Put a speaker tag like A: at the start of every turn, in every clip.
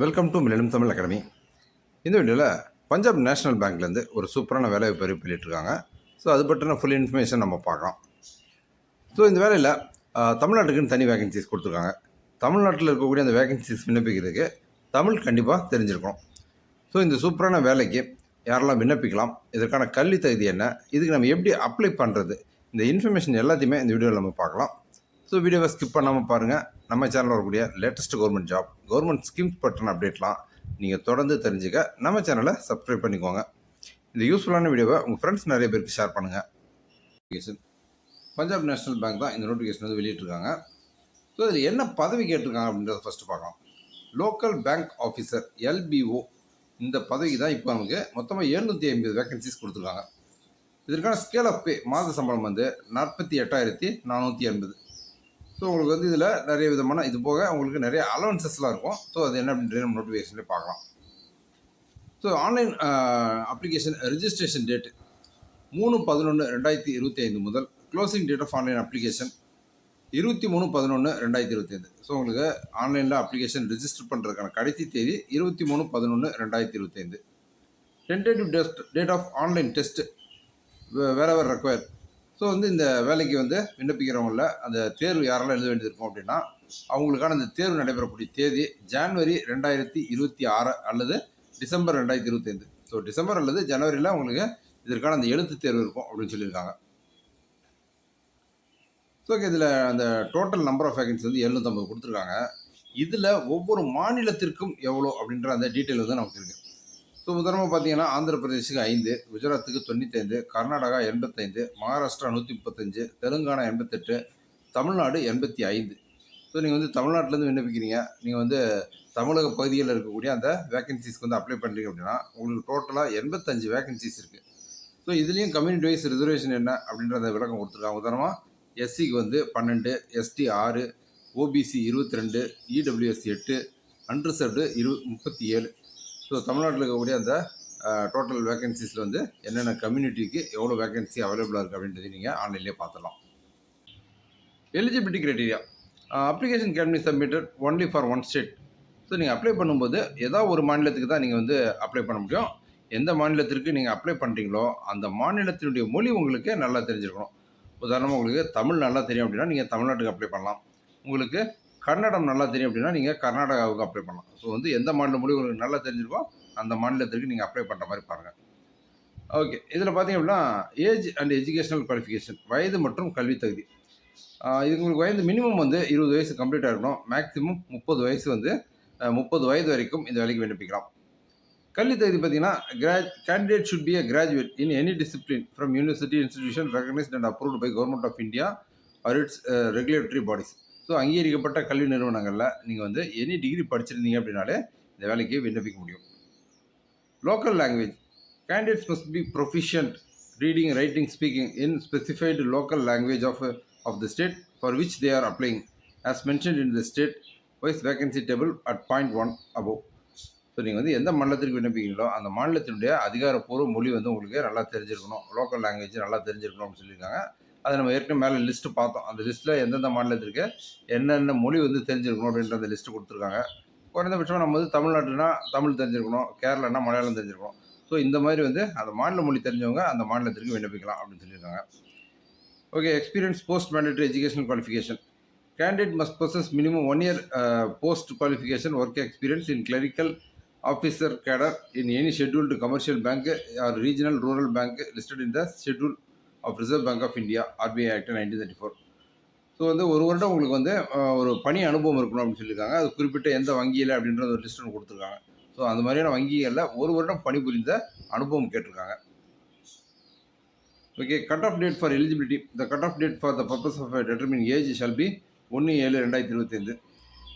A: Welcome to மில்லியம் Tamil academy இந்த வீடியோவில் பஞ்சாப் நேஷனல் பேங்க்லேருந்து ஒரு சூப்பரான வேலை பெரிய பண்ணிகிட்ருக்காங்க ஸோ அது பற்றின ஃபுல் இன்ஃபர்மேஷன் நம்ம பார்க்கலாம். ஸோ இந்த வேலையில் தமிழ்நாட்டுக்குன்னு தனி வேகன்சிஸ் கொடுத்துருக்காங்க. தமிழ்நாட்டில் இருக்கக்கூடிய அந்த வேகன்சிஸ் விண்ணப்பிக்கிறதுக்கு தமிழ் கண்டிப்பாக தெரிஞ்சிருக்கணும். ஸோ இந்த சூப்பரான வேலைக்கு யாரெல்லாம் விண்ணப்பிக்கலாம் இதற்கான கல்வி தகுதி என்ன இதுக்கு நம்ம எப்படி அப்ளை பண்ணுறது இந்த இன்ஃபர்மேஷன் எல்லாத்தையுமே இந்த வீடியோவில் நம்ம பார்க்கலாம். ஸோ வீடியோவை ஸ்கிப் பண்ணாமல் பாருங்கள் நம்ம சேனலில் வரக்கூடிய latest government job government schemes பற்றின அப்டேட்லாம் நீங்கள் தொடர்ந்து தெரிஞ்சுக்க நம்ம சேனலை சப்ஸ்கிரைப் பண்ணிக்கோங்க. இந்த யூஸ்ஃபுல்லான வீடியோவை உங்கள் ஃப்ரெண்ட்ஸ் நிறைய பேருக்கு ஷேர் பண்ணுங்கள் நோட்டிஃபிகேஷன் பஞ்சாப் நேஷனல் பேங்க் தான் இந்த நோட்டிஃபிகேஷன் வந்து வெளியிட்டிருக்காங்க. ஸோ இதில் என்ன பதவி கேட்டிருக்காங்க அப்படின்றத ஃபஸ்ட்டு பார்க்கலாம். லோக்கல் பேங்க் ஆஃபீஸர் எல்பிஓ இந்த பதவி தான் இப்போ நமக்கு மொத்தமாக எழுநூற்றி ஐம்பது வேகன்சிஸ் கொடுத்துருக்காங்க. இதற்கான ஸ்கேல் ஆஃப் பே மாத சம்பளம் வந்து நாற்பத்தி எட்டாயிரத்தி நானூற்றி எண்பது. ஸோ உங்களுக்கு வந்து இதில் நிறைய விதமான இது போக உங்களுக்கு நிறைய அலவன்சஸ்லாம் இருக்கும். ஸோ அது என்ன அப்படின்றது நம்ம நோட்டிஃபிகேஷன்லேயே பார்க்கலாம். So online application registration date மூணு பதினொன்று ரெண்டாயிரத்தி இருபத்தி ஐந்து முதல் closing date of online application இருபத்தி மூணு பதினொன்று ரெண்டாயிரத்தி இருபத்தி ஐந்து. ஸோ உங்களுக்கு ஆன்லைனில் அப்ளிகேஷன் ரிஜிஸ்டர் பண்ணுறதுக்கான கடைசி தேதி இருபத்தி மூணு பதினொன்று ரெண்டாயிரத்தி இருபத்தைந்து tentative test date of online test வேறு ரெக்வயர் ஸோ வந்து இந்த வேலைக்கு வந்து விண்ணப்பிக்கிறவங்கள அந்த தேர்வு யாரெல்லாம் எழுத வேண்டியிருக்கும் அப்படின்னா அவங்களுக்கான அந்த தேர்வு நடைபெறக்கூடிய தேதி ஜான்வரி ரெண்டாயிரத்தி இருபத்தி ஆறு அல்லது டிசம்பர் ரெண்டாயிரத்தி இருபத்தைந்து ஸோ டிசம்பர் அல்லது ஜனவரியில் அவங்களுக்கு இதற்கான அந்த எழுத்து தேர்வு இருக்கும் அப்படின்னு சொல்லியிருக்காங்க. ஸோ இதில் அந்த டோட்டல் நம்பர் ஆஃப் வேகன்சி வந்து எழுநூற்றம்பது கொடுத்துருக்காங்க. இதில் ஒவ்வொரு மாநிலத்திற்கும் எவ்வளோ அப்படின்ற அந்த டீட்டெயில் வந்து நமக்கு இருக்குது ஸோ உதாரணமாக பார்த்தீங்கன்னா ஆந்திர பிரதேசுக்கு ஐந்து குஜராத்துக்கு தொண்ணூத்தைந்து கர்நாடகா எண்பத்தைந்து மகாராஷ்டிரா நூற்றி முப்பத்தஞ்சு தெலுங்கானா எண்பத்தெட்டு தமிழ்நாடு எண்பத்தி ஐந்து. ஸோ நீங்கள் வந்து தமிழ்நாட்டிலேருந்து விண்ணப்பிக்கிறீங்க. நீங்கள் வந்து தமிழக பகுதியில் இருக்கக்கூடிய அந்த வேகன்சிஸ்க்கு வந்து அப்ளை பண்ணுறீங்க அப்படின்னா உங்களுக்கு டோட்டலாக எண்பத்தஞ்சு வேகன்சிஸ் இருக்குது ஸோ இதுலேயும் கம்யூனிட்டி வைஸ் ரிசர்வேஷன் என்ன அப்படின்ற அந்த விளக்கம் கொடுத்துருக்காங்க. உதாரணமாக எஸ்சிக்கு வந்து பன்னெண்டு எஸ்டி ஆறு ஓபிசி இருபத்தி ரெண்டு இடபிள்யூஎஸ் எட்டு அன்ரிசர்வ்டு இரு முப்பத்தி ஏழு. ஸோ தமிழ்நாட்டில் இருக்கக்கூடிய அந்த டோட்டல் வேகன்சிஸில் வந்து என்னென்ன கம்யூனிட்டிக்கு எவ்வளோ வேகன்சி அவைலபிளாக இருக்குது அப்படின்றத நீங்கள் ஆன்லைன்லேயே பார்த்துடலாம் eligibility criteria application can be submitted only for one state so நீங்கள் அப்ளை பண்ணும்போது ஏதாவது ஒரு மாநிலத்துக்கு தான் நீங்கள் வந்து அப்ளை பண்ண முடியும். எந்த மாநிலத்திற்கு நீங்கள் அப்ளை பண்ணுறீங்களோ அந்த மாநிலத்தினுடைய மொழி உங்களுக்கு நல்லா தெரிஞ்சிருக்கணும். உதாரணமாக உங்களுக்கு தமிழ் நல்லா தெரியும் அப்படின்னா நீங்கள் தமிழ்நாட்டுக்கு அப்ளை பண்ணலாம். உங்களுக்கு கன்னடம் நல்லா தெரியும் அப்படின்னா நீங்கள் கர்நாடகாவுக்கு அப்ளை பண்ணலாம். ஸோ வந்து எந்த மாநில மொழி உங்களுக்கு நல்லா தெரிஞ்சிருக்கோ அந்த மாநிலத்திற்கு நீங்கள் அப்ளை பண்ணுற மாதிரி பாருங்கள் ஓகே இதில் பார்த்தீங்க அப்படின்னா ஏஜ் அண்ட் எஜுகேஷனல் குவாலிஃபிகேஷன் வயது மற்றும் கல்வி தகுதி. இது உங்களுக்கு வயது மினிமம் வந்து இருபது வயசு கம்ப்ளீட்டாக இருக்கணும். மேக்ஸிமம் முப்பது வயசு வந்து முப்பது வயது வரைக்கும் இந்த வேலைக்கு விண்ணப்பிக்கலாம். கல்வி தகுதி பார்த்தீங்கன்னா grad candidate should be a graduate in any discipline from university institution recognised and approved by government of India or its regulatory bodies so அங்கீகரிக்கப்பட்ட கல்வி நிறுவனங்களில் நீங்கள் வந்து எனி டிகிரி படிச்சிருந்தீங்க அப்படின்னாலே இந்த வேலைக்கு விண்ணப்பிக்க முடியும். Local language candidates must be proficient reading writing speaking in specified local language of of the state for which they are applying as mention in the state wise vacancy table at point one above so நீங்கள் வந்து எந்த மாநிலத்திற்கு விண்ணப்பிக்கிறீங்களோ அந்த மாநிலத்தினுடைய அதிகாரப்பூர்வ மொழி வந்து உங்களுக்கு நல்லா தெரிஞ்சிருக்கணும். லோக்கல் லாங்குவேஜ் நல்லா தெரிஞ்சிருக்கணும் அப்படின்னு சொல்லியிருக்காங்க. அதை நம்ம ஏற்கனவே மேலே லிஸ்ட்டு பார்த்தோம். அந்த லிஸ்ட்டில் எந்தெந்த மாநிலத்திற்கு என்னென்ன மொழி வந்து தெரிஞ்சிருக்கணும் அப்படின்ற அந்த லிஸ்ட்டு கொடுத்துருக்காங்க. குறைந்தபட்சமாக நம்ம வந்து தமிழ்நாட்டுனா தமிழ் தெரிஞ்சிருக்கணும் கேரளானா மலையாளம் தெரிஞ்சிருக்கணும். ஸோ இந்த மாதிரி வந்து அந்த மாநில மொழி தெரிஞ்சவங்க அந்த மாநிலத்திற்கு விண்ணப்பிக்கலாம் அப்படின்னு சொல்லியிருக்காங்க. Okay experience post mandatory education qualification candidate must possess minimum one year post qualification work experience in clerical officer cadre in any scheduled commercial bank or regional rural bank listed in the schedule of Reserve Bank of India RBI act nineteen thirty four so வந்து ஒரு வருடம் உங்களுக்கு வந்து ஒரு பணி அனுபவம் இருக்கணும் அப்படின்னு சொல்லியிருக்காங்க. அது குறிப்பிட்ட எந்த வங்கியில் அப்படின்ற ஒரு லிஸ்ட் ஒன்று கொடுத்துருக்காங்க. ஸோ அந்த மாதிரியான வங்கிகளில் ஒரு வருடம் பணிபுரிந்த அனுபவம் கேட்டிருக்காங்க. Okay cut off date for eligibility the cut off date for the purpose of determine age shall be ஒன்று ஏழு ரெண்டாயிரத்தி இருபத்தைந்து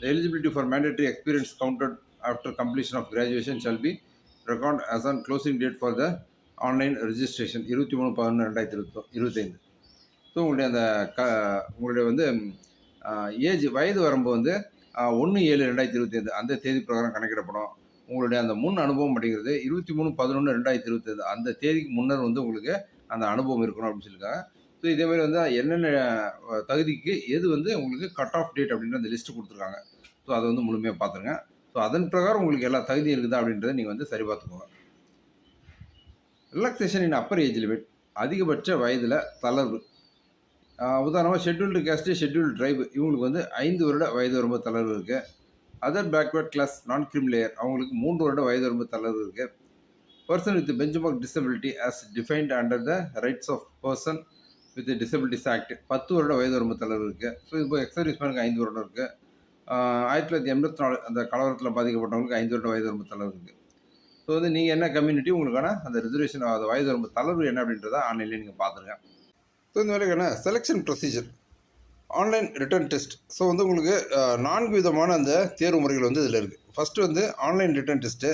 A: the eligibility for mandatory experience counted after completion of graduation shall be record as on closing date for the online registration இருபத்தி மூணு பதினொன்று ரெண்டாயிரத்தி இருபத்தி இருபத்தைந்து. ஸோ உங்களுடைய அந்த க உங்களுடைய வந்து ஏஜ் வயது வரம்பு வந்து ஒன்று ஏழு ரெண்டாயிரத்தி இருபத்தைந்து. அந்த தேதி பிரகாரம் கணக்கிடப்படும். உங்களுடைய அந்த முன் அனுபவம் அப்படிங்கிறது இருபத்தி மூணு பதினொன்று ரெண்டாயிரத்தி இருபத்தைந்து. அந்த தேதிக்கு முன்னர் வந்து உங்களுக்கு அந்த அனுபவம் இருக்கணும் அப்படின்னு சொல்லியிருக்காங்க. ஸோ இதே மாதிரி வந்து என்னென்ன தகுதிக்கு எது வந்து உங்களுக்கு கட் ஆஃப் டேட் அப்படின்ற அந்த லிஸ்ட்டு கொடுத்துருக்காங்க. ஸோ அதை வந்து முழுமையாக பார்த்துருங்க. ஸோ ஸோ அதன் பிரகாரம் உங்களுக்கு எல்லா தகுதி இருக்குதா அப்படின்றத நீங்கள் வந்து சரி பார்த்துக்கோங்க. Relaxation in upper age limit அதிகபட்ச வயதில் தளர்வு. உதாரணமாக ஷெட்யூல்டு கேஸ்ட்டு ஷெட்யூல்டு ட்ரைவ் இவங்களுக்கு வந்து ஐந்து வருட வயது வரம்பு தளர்வு இருக்குது other backward class non creamy layer அவங்களுக்கு மூன்று வருட வயது வரம்பு தளர்வு இருக்குது person with benchmark disability as defined under the rights of person with disabilities act பத்து வருட வயது வரம்பு தளர்வு இருக்குது ஸோ இப்போ எக்ஸர்வீஸ் மேனுக்கு ஐந்து வருடம் இருக்குது ஆயிரத்தி தொள்ளாயிரத்தி எண்பத்தி நாலு அந்த கலவரத்தில் பாதிக்கப்பட்டவங்களுக்கு ஐந்து வருட வயது வரம்பு தளர்வு இருக்குது ஸோ வந்து நீங்கள் என்ன கம்யூனிட்டி உங்களுக்கான அந்த ரிசர்வேஷன் அந்த வயது ரொம்ப தளர்வு என்ன அப்படின்றத ஆன்லைன்லேயே நீங்கள் பார்த்துருங்க ஸோ இந்த வேலைக்கான selection procedure online written test so வந்து உங்களுக்கு நான்கு விதமான அந்த தேர்வு முறைகள் வந்து இதில் இருக்குது ஃபஸ்ட்டு வந்து ஆன்லைன் ரிட்டர்ன் டெஸ்ட்டு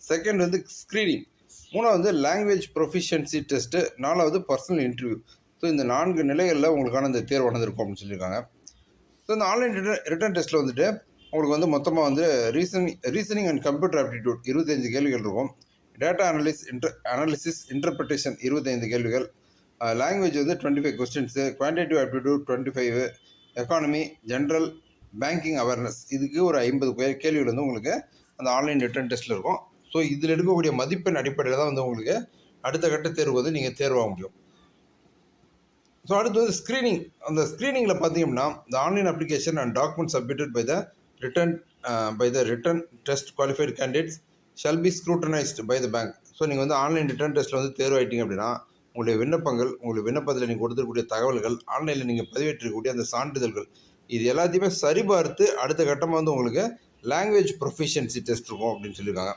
A: செகண்ட் வந்து ஸ்க்ரீனிங் மூணாவது வந்து லாங்குவேஜ் ப்ரொஃபிஷியன்சி டெஸ்ட்டு நாலாவது பர்சனல் இன்டர்வியூ ஸோ இந்த நான்கு நிலைகளில் உங்களுக்கான இந்த தேர்வானது இருக்கும் அப்படின்னு சொல்லியிருக்காங்க. ஸோ இந்த ஆன்லைன் ரிட்டர்ன் ரிட்டர்ன் டெஸ்ட்டில் வந்துட்டு உங்களுக்கு வந்து மொத்தமாக வந்து reasoning reasoning and computer aptitude இருபத்தஞ்சு கேள்விகள் இருக்கும். Data analysis inter analysis interpretation இருபத்தைந்து கேள்விகள். லாங்குவேஜ் வந்து twenty five questions quantitative aptitude twenty five economy general banking awareness இதுக்கு ஒரு ஐம்பது கேள்விகள் வந்து உங்களுக்கு அந்த ஆன்லைன் ரிட்டர்ன் டெஸ்ட்டில் இருக்கும். ஸோ இதில் எடுக்கக்கூடிய மதிப்பெண் அடிப்படையில் தான் வந்து உங்களுக்கு அடுத்த கட்ட தேர்வு வந்து நீங்கள் தேர்வாக முடியும். ஸோ அடுத்து வந்து ஸ்க்ரீனிங் அந்த ஸ்க்ரீனிங்கில் பார்த்தீங்கன்னா இந்த online application and document submitted by the written by the written test qualified candidates shall be scrutinised by the bank so நீங்கள் வந்து ஆன்லைன் ரிட்டர்ன் டெஸ்ட்டில் வந்து தேர்வாயிட்டீங்க அப்படின்னா உங்களுடைய விண்ணப்பங்கள் உங்களுடைய விண்ணப்பத்தில் நீங்கள் கொடுத்துருக்கக்கூடிய தகவல்கள் ஆன்லைனில் நீங்கள் பதிவேற்றிருக்கக்கூடிய அந்த சான்றிதழ்கள் இது எல்லாத்தையுமே சரிபார்த்து அடுத்த கட்டமாக வந்து உங்களுக்கு லாங்குவேஜ் ப்ரொஃபிஷியன்சி டெஸ்ட் இருக்கும் அப்படின்னு சொல்லியிருக்காங்க.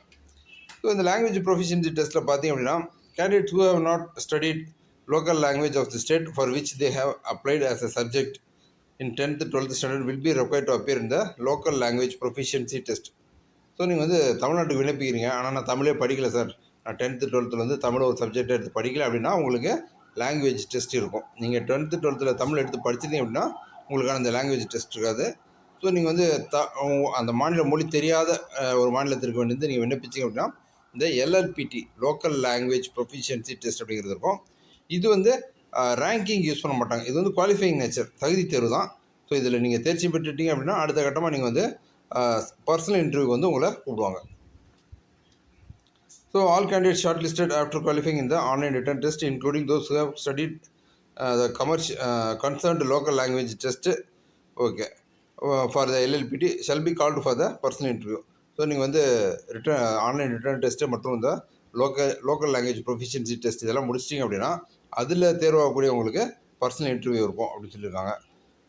A: ஸோ இந்த லாங்குவேஜ் ப்ரொஃபிஷியன்சி டெஸ்ட்டில் பார்த்தீங்க அப்படின்னா candidates who have not studied local language of the state for which they have applied as a subject in 10th 12th standard will be required to appear in the local language proficiency test. So நீங்கள் வந்து தமிழ்நாட்டுக்கு விண்ணப்பிக்கிறீங்க. ஆனால் நான் தமிழே படிக்கல sir நான் tenth டுவெல்த்தில் வந்து தமிழ் ஒரு சப்ஜெக்ட் எடுத்து படிக்கல அப்படின்னா உங்களுக்கு லாங்குவேஜ் டெஸ்ட் இருக்கும். நீங்கள் டென்த்து டுவெல்த்தில் தமிழ் எடுத்து படிச்சிருந்தீங்க அப்படின்னா உங்களுக்கான அந்த லாங்குவேஜ் டெஸ்ட் இருக்காது. ஸோ நீங்கள் வந்து த அந்த மாநில மொழி தெரியாத ஒரு மாநிலத்திற்கு வந்து நீங்கள் விண்ணப்பிச்சிங்க அப்படின்னா இந்த LLPT local language proficiency test அப்படிங்கிறது இருக்கும். இது வந்து ரேங்கிங் யூஸ் பண்ண மாட்டாங்க. இது வந்து குவாலிஃபைங் நேச்சர் தகுதி தேர்வு தான். ஸோ இதில் நீங்கள் தேர்ச்சி பெற்றுட்டீங்க அப்படின்னா அடுத்த கட்டமாக நீங்கள் வந்து பர்சனல் இன்டர்வியூக்கு வந்து உங்களை கூப்பிடுவாங்க. So all candidate short listed after qualifying இந்த online written test including those have studied the commerce concerned local language test okay for the LLPT shall be called for the personal interview so நீங்கள் வந்து written online written test மற்றும் இந்த local local language proficiency test இதெல்லாம் முடிச்சிட்டிங்க அப்படின்னா அதில் தேர்வாகக்கூடிய உங்களுக்கு personal interview இருக்கும் அப்படின்னு சொல்லியிருக்காங்க.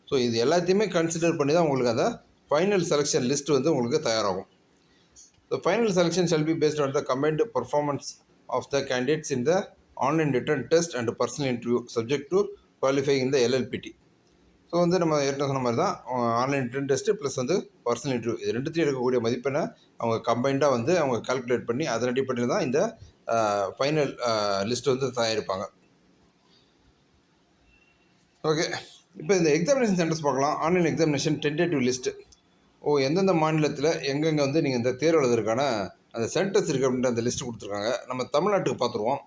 A: ஸோ இது எல்லாத்தையுமே கன்சிடர் பண்ணி தான் உங்களுக்கு அந்த ஃபைனல் செலெக்ஷன் லிஸ்ட் வந்து உங்களுக்கு தயாராகும். So final selection shall be based on the combined performance of the candidates in the online written test and personal interview subject to qualify in the so வந்து நம்ம ஏற்கனவே சொன்ன மாதிரி தான் ஆன்லைன் ரிட்டன் டெஸ்ட்டு ப்ளஸ் வந்து personal interview இது ரெண்டுத்தையும் எடுக்கக்கூடிய மதிப்பெண்ணை அவங்க கம்பைண்டாக வந்து அவங்க கால்குலேட் பண்ணி அதன் அடிப்படையில் தான் இந்த ஃபைனல் லிஸ்ட் வந்து தயாரிப்பாங்க. ஓகே இப்போ இந்த எக்ஸாமினேஷன் சென்டர்ஸ் பார்க்கலாம். ஆன்லைன் எக்ஸாமினேஷன் டென்டேட்டிவ் லிஸ்ட்டு ஓ எந்தெந்த மாநிலத்தில் எங்கெங்கே வந்து நீங்கள் இந்த தேர்வு எழுதுறதுக்கான அந்த சென்டர்ஸ் இருக்குது அப்படின்ற அந்த லிஸ்ட்டு கொடுத்துருக்காங்க. நம்ம தமிழ்நாட்டுக்கு பார்த்துருவோம்.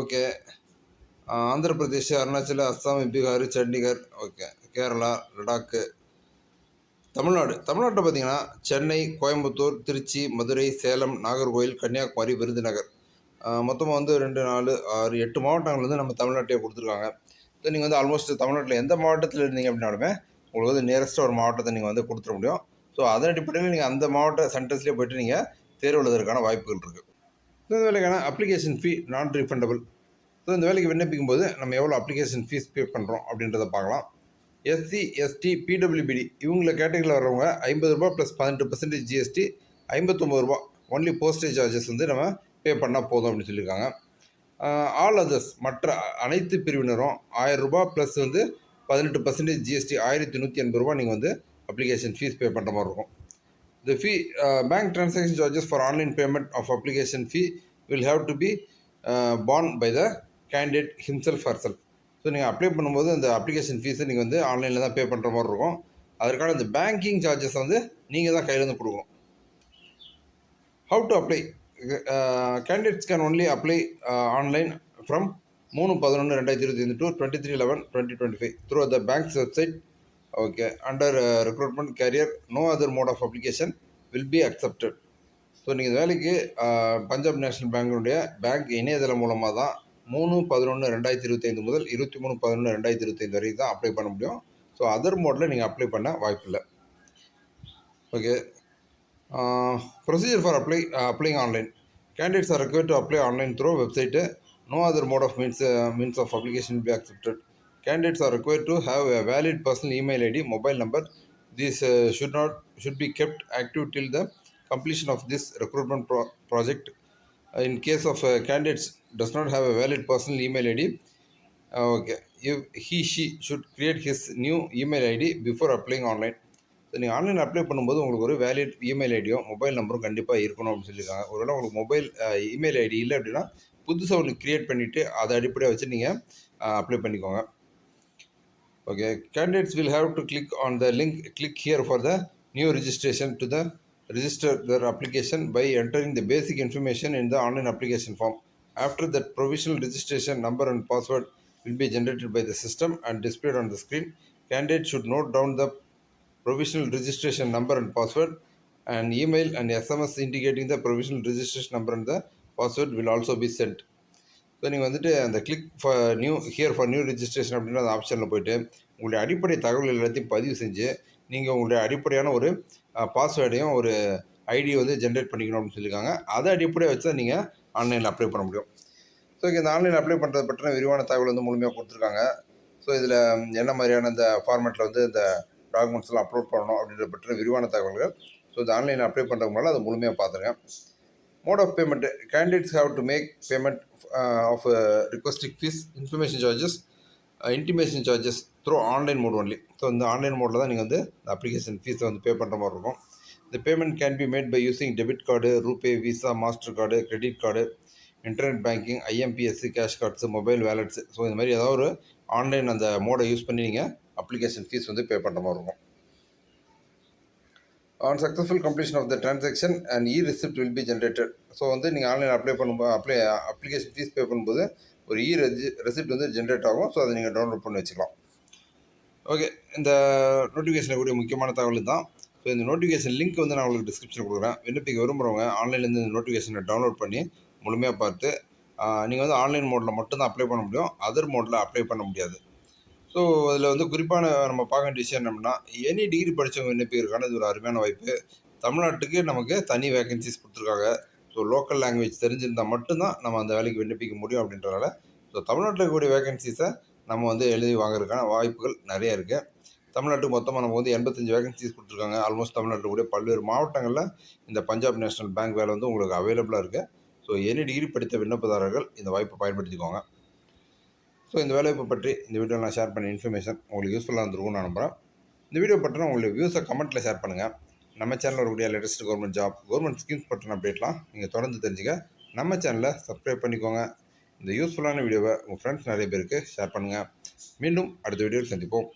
A: Okay Andhra Pradesh Arunachal Assam Bihar Chandigarh okay Kerala Ladakh. Tamil Nadu. தமிழ்நாட்டில் பார்த்தீங்கன்னா சென்னை கோயம்புத்தூர் திருச்சி மதுரை சேலம் நாகர்கோவில் கன்னியாகுமரி விருதுநகர். மொத்தமாக வந்து ரெண்டு நாலு ஆறு எட்டு மாவட்டங்கள் வந்து நம்ம தமிழ்நாட்டையே கொடுத்துருக்காங்க. நீங்கள் வந்து ஆல்மோஸ்ட் தமிழ்நாட்டில் எந்த மாவட்டத்தில் இருந்தீங்க அப்படின்னாலுமே உங்களுக்கு வந்து நியரஸ்ட்டாக ஒரு மாவட்டத்தை நீங்கள் வந்து கொடுத்துட முடியும். ஸோ அதன் அடிப்படையில் நீங்கள் அந்த மாவட்ட சென்டர்ஸ்லேயே போயிட்டு நீங்கள் தேர்வு எழுதுறதுக்கான வாய்ப்புகள் இருக்குது ஸோ இந்த வேலைக்கான அப்ளிகேஷன் ஃபீ நான் ரீஃபண்டபிள் ஸோ இந்த வேலைக்கு விண்ணப்பிக்கும் போது நம்ம எவ்வளோ அப்ளிகேஷன் ஃபீஸ் பே பண்ணுறோம் அப்படின்றத பார்க்கலாம். எஸ்சி எஸ்டி பிடபிள்யூபிடி இவங்கள கேட்டகரியில் வர்றவங்க ஐம்பது ரூபா ப்ளஸ் பதினெட்டு பர்சன்டேஜ் ஜிஎஸ்டி ஐம்பத்தொம்பது ரூபா ஒன்லி போஸ்டேஜ் சார்ஜஸ் வந்து நம்ம பே பண்ணால் போதும் அப்படின்னு சொல்லியிருக்காங்க. ஆல் அதர்ஸ் மற்ற அனைத்து பிரிவினரும் ஆயிரம் ரூபாய் ப்ளஸ் வந்து பதினெட்டு பர்சன்டேஜ் ஜிஎஸ்டி ஆயிரத்தி நூற்றி எண்பது ரூபா நீங்கள் வந்து அப்ளிகேஷன் ஃபீஸ் பே பண்ணுற மாதிரி இருக்கும். The fee bank bank charges for online payment of application fee will have to be be by the candidate the candidate self so நீங்கள் அப்ளை பண்ணும்போது அந்த அப்ளிகேஷன் ஃபீஸை நீங்கள் வந்து ஆன்லைனில் தான் பே பண்ணுற மாதிரி இருக்கும். அதற்கான இந்த பேங்கிங் சார்ஜஸ் வந்து நீங்கள் தான் கையிலேருந்து கொடுக்கணும். How to apply candidates can only apply online from மூணு பதினொன்று ரெண்டாயிரத்தி இருபத்தி ஐந்து to twenty three eleven twenty twenty five through the banks website okay under recruitment career no other mode of application will be accepted so நீங்கள் இந்த வேலைக்கு Punjab national பேங்கினுடைய bank இணையதளம் மூலமாக தான் மூணு பதினொன்று ரெண்டாயிரத்தி இருபத்தைந்து முதல் இருபத்தி மூணு பதினொன்று ரெண்டாயிரத்தி இருபத்தைந்து வரைக்கும் தான் அப்ளை பண்ண முடியும். ஸோ அதர் மோடில் நீங்கள் அப்ளை பண்ண வாய்ப்பில்லை. Okay Uh, procedure for apply, uh, applying online. Candidates are required to apply online through website. No other mode of means, uh, means of application will be accepted. Candidates are required to have a valid personal email ID, mobile number. This should not should be kept active till the completion of this recruitment pro project. In case of candidates does not have a valid personal email ID, okay, if he she should create his new email ID before applying online. நீங்கள் online apply பண்ணும்போது உங்களுக்கு ஒரு valid email ஐடியும் mobile நம்பரும் கண்டிப்பாக இருக்கணும் அப்படின்னு சொல்லியிருக்காங்க ஒருவேளை உங்களுக்கு மொபைல் இமெயில் ஐடி இல்லை அப்படின்னா புதுசாக ஒன்று க்ரியேட் பண்ணிவிட்டு அதை அடிப்படையாக வச்சு நீங்கள் அப்ளை பண்ணிக்கோங்க okay candidates will have to click on the link click here for the new registration to the register their application by entering the basic information in the online application form. After that, provisional registration number and password will be generated by the system and displayed on the screen. Candidate should note down the provisional registration number and password. And email and SMS indicating the provisional registration number and the password will also be sent. So நீங்கள் வந்துட்டு அந்த click for new here for new registration அப்படின்ற அந்த ஆப்ஷனில் போயிட்டு உங்களுடைய அடிப்படை தகவல் எல்லாத்தையும் பதிவு செஞ்சு நீங்கள் உங்களுடைய அடிப்படையான ஒரு பாஸ்வேர்டையும் ஒரு ஐடியை வந்து ஜென்ரேட் பண்ணிக்கணும் அப்படின்னு சொல்லியிருக்காங்க. அதை அடிப்படையாக வச்சு தான் நீங்கள் ஆன்லைனில் அப்ளை பண்ண முடியும். ஸோ இந்த ஆன்லைன் அப்ளை பண்ணுறது பற்றின விரிவான தகவல் வந்து முழுமையாக கொடுத்துருக்காங்க. ஸோ இதில் என்ன மாதிரியான இந்த ஃபார்மேட்டில் வந்து இந்த டாக்குமெண்ட்ஸ்லாம் அப்லோட் பண்ணணும் அப்படின்ற பற்றின விரிவான தகவல்கள். ஸோ இந்த ஆன்லைன் அப்ளை பண்ணுறதுக்கு அதை முழுமையாக பார்த்துருக்கேன் mode of payment candidates have to make payment of requisite fees information charges intimation charges through online mode only so இந்த ஆன்லைன் மோடில் தான் நீங்கள் வந்து அப்ளிகேஷன் ஃபீஸை வந்து பே பண்ணுற மாதிரி இருக்கும். இந்த payment can be made by using debit card RuPay Visa Master card credit card internet banking IMPS cash cards mobile wallets so இந்த மாதிரி ஏதாவது ஒரு ஆன்லைன் அந்த மோடை யூஸ் பண்ணி நீங்கள் அப்ளிகேஷன் ஃபீஸ் வந்து பே பண்ணுற மாதிரி இருக்கும். On successful completion of the transaction and e receipt will be generated so வந்து நீங்கள் ஆன்லைன் அப்ளை பண்ணும்போது அப்ளை அப்ளிகேஷன் ஃபீஸ் பே பண்ணும்போது ஒரு இ ரெஜி ரெசிப்ட் வந்து ஜென்ரேட் ஆகும். ஸோ அதை நீங்கள் டவுன்லோட் பண்ணி வச்சுக்கலாம். ஓகே இந்த நோட்டிஃபிகேஷனில் கூடிய முக்கியமான தகவல் தான் ஸோ இந்த நோட்டிஃபிகேஷன் லிங்க் வந்து நான் உங்களுக்கு டிஸ்கிரிப்ஷன் கொடுக்குறேன். விண்ணப்பிக்க விரும்புகிறவங்க ஆன்லைன்லேருந்து இந்த நோட்டிஃபிகேஷனை டவுன்லோட் பண்ணி முழுமையாக பார்த்து நீங்கள் வந்து ஆன்லைன் மோடில் மட்டும்தான் அப்ளை பண்ண முடியும். அதர் மோடில் அப்ளை பண்ண முடியாது. ஸோ அதில் வந்து குறிப்பான நம்ம பார்க்க வேண்டிய விஷயம் என்னம்னா எனி டிகிரி படித்தவங்க விண்ணப்பிக்கிறதுக்கான இது ஒரு அருமையான வாய்ப்பு. தமிழ்நாட்டுக்கு நமக்கு தனி வேகன்சிஸ் கொடுத்துருக்காங்க. ஸோ லோக்கல் லாங்குவேஜ் தெரிஞ்சிருந்தால் மட்டும்தான் நம்ம அந்த வேலைக்கு விண்ணப்பிக்க முடியும் அப்படின்றனால ஸோ தமிழ்நாட்டில் இருக்கக்கூடிய வேகன்சிஸை நம்ம வந்து எழுதி வாங்குறதுக்கான வாய்ப்புகள் நிறைய இருக்குது தமிழ்நாட்டுக்கு மொத்தமாக நம்ம வந்து எண்பத்தஞ்சு வேகன்சிஸ் கொடுத்துருக்காங்க. ஆல்மோஸ்ட் தமிழ்நாட்டில் கூடிய பல்வேறு மாவட்டங்களில் இந்த பஞ்சாப் நேஷனல் பேங்க் வேலை வந்து உங்களுக்கு அவைலபிளாக இருக்குது ஸோ எனி டிகிரி படித்த விண்ணப்பதாரர்கள் இந்த வாய்ப்பை பயன்படுத்திக்கோங்க. ஸோ இந்த வேலைவாய்ப்பு பற்றி இந்த வீடியோவில் நான் ஷேர் பண்ண இன்ஃபர்மேஷன் உங்களுக்கு யூஸ்ஃபுல்லாக இருந்திருக்கும்னு நான் நம்புகிறேன் இந்த வீடியோ பற்றின உங்களுக்கு வியூஸை கமெண்ட்டில் ஷேர் பண்ணுங்கள் நம்ம சேனலில் வரக்கூடிய latest government job government schemes பற்றின அப்டேட்லாம் நீங்கள் தொடர்ந்து தெரிஞ்சுக்க. நம்ம சேனலை சப்ஸ்கிரைப் பண்ணிக்கோங்க. இந்த யூஸ்ஃபுல்லான வீடியோவை உங்கள் ஃப்ரெண்ட்ஸ் நிறைய பேருக்கு ஷேர் பண்ணுங்கள் மீண்டும் அடுத்த வீடியோவில் சந்திப்போம்.